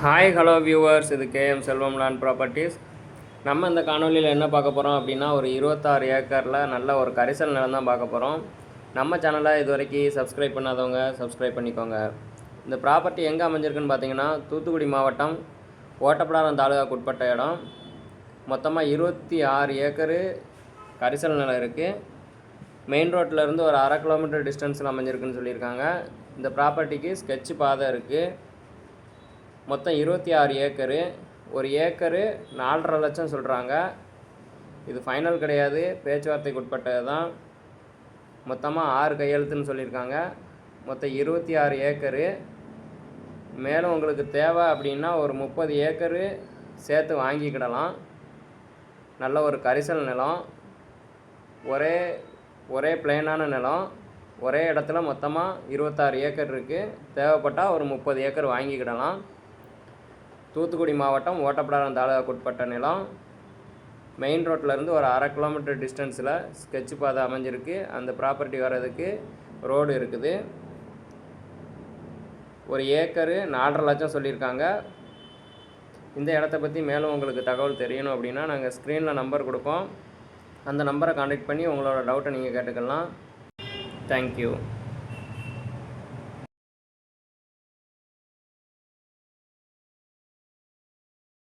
Hi hello viewers இது KM Selvam land properties நம்ம இந்த காணொலியில் என்ன பார்க்க போகிறோம் அப்படின்னா ஒரு இருபத்தாறு ஏக்கரில் நல்ல ஒரு கரிசல் நிலம் தான் பார்க்க போகிறோம் நம்ம சேனலை இது வரைக்கும் சப்ஸ்கிரைப் பண்ணாதவங்க சப்ஸ்கிரைப் பண்ணிக்கோங்க. இந்த ப்ராப்பர்ட்டி எங்கே அமைஞ்சிருக்குன்னு பார்த்தீங்கன்னா தூத்துக்குடி மாவட்டம் ஓட்டப்படாரம் தாலுகாக்கு உட்பட்ட இடம். மொத்தமாக இருபத்தி ஆறு ஏக்கரு கரிசல் நிலம் இருக்குது மெயின் ரோட்டிலேருந்து ஒரு அரை கிலோமீட்டர் டிஸ்டன்ஸில் அமைஞ்சிருக்குன்னு சொல்லியிருக்காங்க. இந்த ப்ராப்பர்ட்டிக்கு ஸ்கெட்ச் பாதை இருக்குது மொத்தம் இருபத்தி ஆறு ஏக்கரு. ஒரு ஏக்கரு நாலரை லட்சம் சொல்கிறாங்க இது ஃபைனல் கிடையாது. பேச்சுவார்த்தைக்கு உட்பட்டது தான் மொத்தமாக ஆறு கையெழுத்துன்னு சொல்லியிருக்காங்க. மொத்தம் இருபத்தி ஆறு ஏக்கரு. மேலும் உங்களுக்கு தேவை அப்படின்னா ஒரு முப்பது ஏக்கரு சேர்த்து வாங்கிக்கிடலாம். நல்ல ஒரு கரிசல் நிலம். ஒரே ஒரே பிளெயினான நிலம். ஒரே இடத்துல மொத்தமாக இருபத்தாறு ஏக்கர் இருக்குது தேவைப்பட்டால் ஒரு முப்பது ஏக்கர் வாங்கிக்கிடலாம். தூத்துக்குடி மாவட்டம் ஓட்டப்படாரம் தாலுகாக்குட்பட்ட நிலம். மெயின் ரோட்டிலேருந்து ஒரு அரை கிலோமீட்டர் டிஸ்டன்ஸில் ஸ்கெட்ச் பாதை அமைஞ்சிருக்கு. அந்த ப்ராப்பர்ட்டி வர்றதுக்கு ரோடு இருக்குது. ஒரு ஏக்கரு நாலரை லட்சம் சொல்லியிருக்காங்க. இந்த இடத்த பற்றி மேலும் உங்களுக்கு தகவல் தெரியணும் அப்படின்னா நாங்கள் ஸ்க்ரீனில் நம்பர் கொடுப்போம். அந்த நம்பரை காண்டாக்ட் பண்ணி உங்களோட டவுட்டை நீங்கள் கேட்டுக்கலாம். தேங்க்யூ